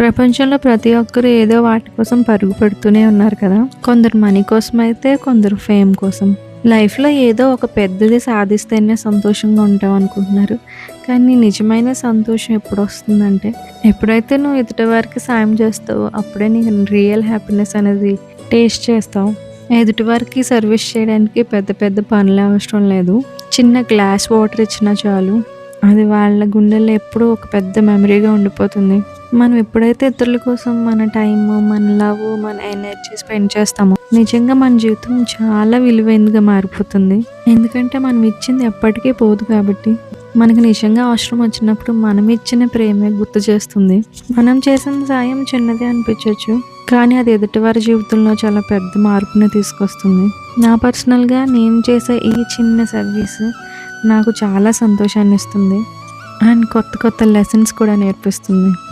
ప్రపంచంలో ప్రతి ఒక్కరు ఏదో వాటి కోసం పరుగు పెడుతూనే ఉన్నారు కదా. కొందరు మనీ కోసం అయితే కొందరు ఫేమ్ కోసం. లైఫ్లో ఏదో ఒక పెద్దది సాధిస్తేనే సంతోషంగా ఉంటాం అనుకుంటున్నారు. కానీ నిజమైన సంతోషం ఎప్పుడు వస్తుందంటే ఎప్పుడైతే నువ్వు ఎదుటి వారికి సాయం చేస్తావో అప్పుడే నీకు రియల్ హ్యాపీనెస్ అనేది టేస్ట్ చేస్తావు. ఎదుటి వారికి సర్వీస్ చేయడానికి పెద్ద పెద్ద పనులు అవసరం లేదు. చిన్న గ్లాస్ వాటర్ ఇచ్చినా చాలు. అది వాళ్ళ గుండెల్లో ఎప్పుడూ ఒక పెద్ద మెమరీగా ఉండిపోతుంది. మనం ఎప్పుడైతే ఇతరుల కోసం మన టైం మన లవ్ మన ఎనర్జీ స్పెండ్ చేస్తామో నిజంగా మన జీవితం చాలా విలువైనదిగా మారిపోతుంది. ఎందుకంటే మనం ఇచ్చింది ఎప్పటికీ పోదు కాబట్టి మనకు నిజంగా అవసరం వచ్చినప్పుడు మనం ఇచ్చిన ప్రేమే గుర్తు చేస్తుంది. మనం చేసిన సాయం చిన్నదే అనిపించవచ్చు కానీ అది ఎదుటివారి జీవితంలో చాలా పెద్ద మార్పుని తీసుకొస్తుంది. నా పర్సనల్గా నేను చేసే ఈ చిన్న సర్వీస్ నాకు చాలా సంతోషాన్ని ఇస్తుంది. అండ్ కొత్త కొత్త లెసన్స్ కూడా నేర్పిస్తుంది.